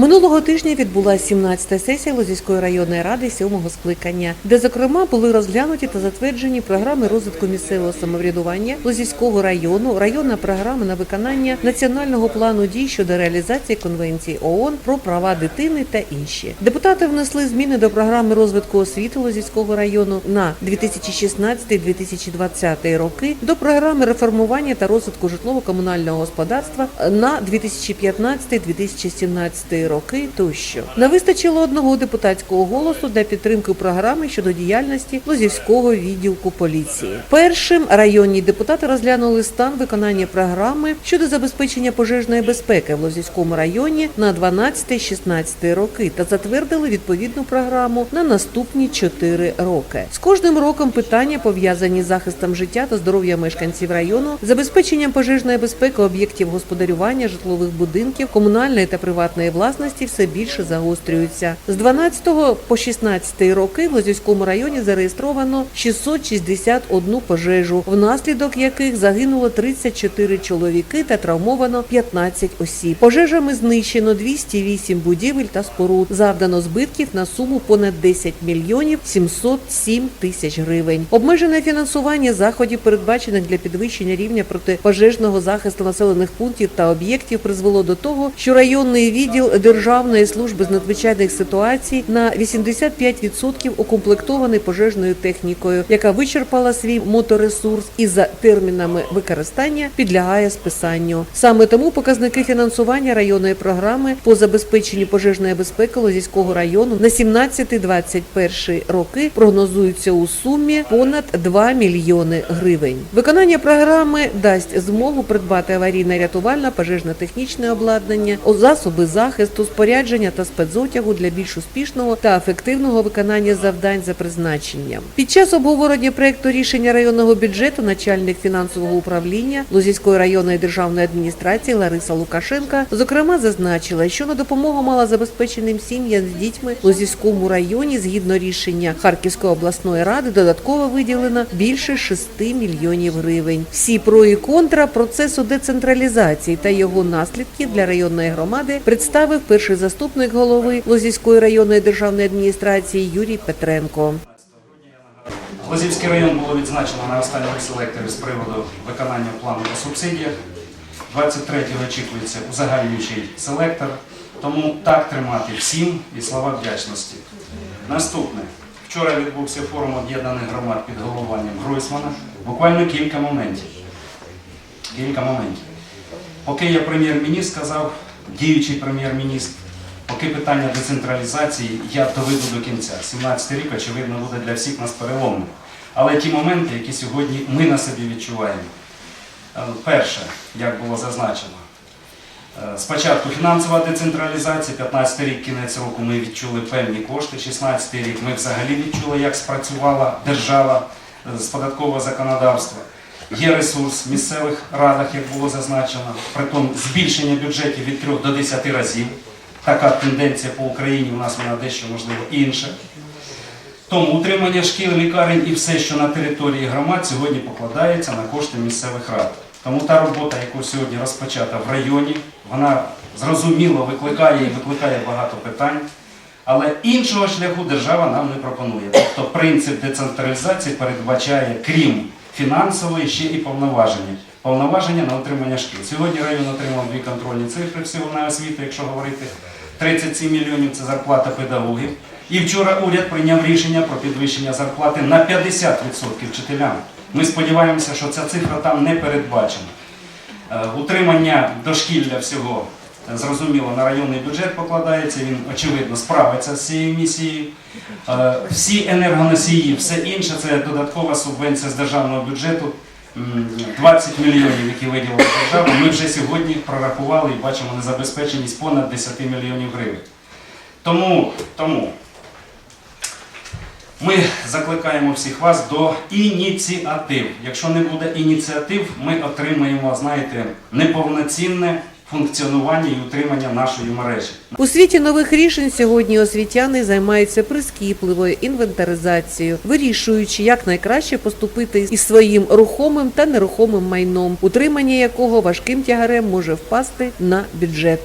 Минулого тижня відбулася 17-та сесія Лозівської районної ради сьомого скликання, де зокрема були розглянуті та затверджені програми розвитку місцевого самоврядування Лозівського району, районна програма на виконання національного плану дій щодо реалізації конвенції ООН про права дитини та інші. Депутати внесли зміни до програми розвитку освіти Лозівського району на 2016-2020 роки, до програми реформування та розвитку житлово-комунального господарства на 2015-2017 роки тощо. Не вистачило одного депутатського голосу для підтримки програми щодо діяльності Лозівського відділку поліції. Першим районні депутати розглянули стан виконання програми щодо забезпечення пожежної безпеки в Лозівському районі на 12-16 роки та затвердили відповідну програму на наступні 4 роки. З кожним роком питання пов'язані з захистом життя та здоров'я мешканців району, забезпеченням пожежної безпеки об'єктів господарювання, житлових будинків, комунальної та приватної власності все більше загострюються. З 12 по 16 роки в Лозівському районі зареєстровано 661 пожежу, внаслідок яких загинуло 34 чоловіки та травмовано 15 осіб. Пожежами знищено 208 будівель та споруд. Завдано збитків на суму понад 10 мільйонів 707 тисяч гривень. Обмежене фінансування заходів, передбачених для підвищення рівня протипожежного захисту населених пунктів та об'єктів, призвело до того, що районний відділ Державної служби з надзвичайних ситуацій на 85% укомплектований пожежною технікою, яка вичерпала свій моторесурс і за термінами використання підлягає списанню. Саме тому показники фінансування районної програми по забезпеченню пожежної безпеки Лозівського району на 17-21 роки прогнозуються у сумі понад 2 мільйони гривень. Виконання програми дасть змогу придбати аварійно-рятувальне пожежно-технічне обладнання, засоби захисту, спорядження та спецотягу для більш успішного та ефективного виконання завдань за призначенням. Під час обговорення проекту рішення районного бюджету начальник фінансового управління Лозівської районної державної адміністрації Лариса Лукашенка зокрема зазначила, що на допомогу малозабезпеченим сім'ям з дітьми в Лозівському районі згідно рішення Харківської обласної ради додатково виділено більше 6 мільйонів гривень. Всі про і контра процесу децентралізації та його наслідки для районної громади представив перший заступник голови Лозівської районної державної адміністрації Юрій Петренко. Лозівський район було відзначено на останньому селекторі з приводу виконання плану по субсидіях. 23-го очікується узагальнюючий селектор, тому так тримати всім і слова вдячності. Наступне. Вчора відбувся форум об'єднаних громад під головуванням Гройсмана. Буквально кілька моментів. Кілька моментів. Поки я прем'єр-міністр сказав, діючий прем'єр-міністр, поки питання децентралізації я доведу до кінця. 17 рік, очевидно, буде для всіх нас переломним. Але ті моменти, які сьогодні ми на собі відчуваємо. Е, Перше, як було зазначено, е, спочатку фінансова децентралізація, 15 рік, кінець року ми відчули певні кошти, 16 рік ми взагалі відчули, як спрацювала держава е, з податкового законодавства. Є ресурс в місцевих радах, як було зазначено, притом збільшення бюджетів від 3 до 10 разів. Така тенденція по Україні у нас вона дещо можливо інша. Тому утримання шкіл, лікарень і все, що на території громад, сьогодні покладається на кошти місцевих рад. Тому та робота, яку сьогодні розпочата в районі, вона зрозуміло викликає і викликає багато питань. Але іншого шляху держава нам не пропонує. Тобто принцип децентралізації передбачає, крім фінансової, ще і повноваження. Повноваження на отримання шкіл. Сьогодні район отримав дві контрольні цифри всього на освіту, якщо говорити. 37 мільйонів це зарплата педагогів. І вчора уряд прийняв рішення про підвищення зарплати на 50% вчителям. Ми сподіваємося, що ця цифра там не передбачена. Е, Утримання дошкілля всього зрозуміло на районний бюджет покладається. Він очевидно справиться з цією місією. Е, Всі енергоносії, все інше це додаткова субвенція з державного бюджету. 20 мільйонів, які виділила держава. Ми вже сьогодні прорахували і бачимо незабезпеченість понад 10 мільйонів гривень. Тому, тому ми закликаємо всіх вас до ініціатив. Якщо не буде ініціатив, ми отримаємо, знаєте, неповноцінне функціонування і утримання нашої мережі. У світі нових рішень сьогодні освітяни займаються прискіпливою інвентаризацією, вирішуючи, як найкраще поступити із своїм рухомим та нерухомим майном, утримання якого важким тягарем може впасти на бюджет.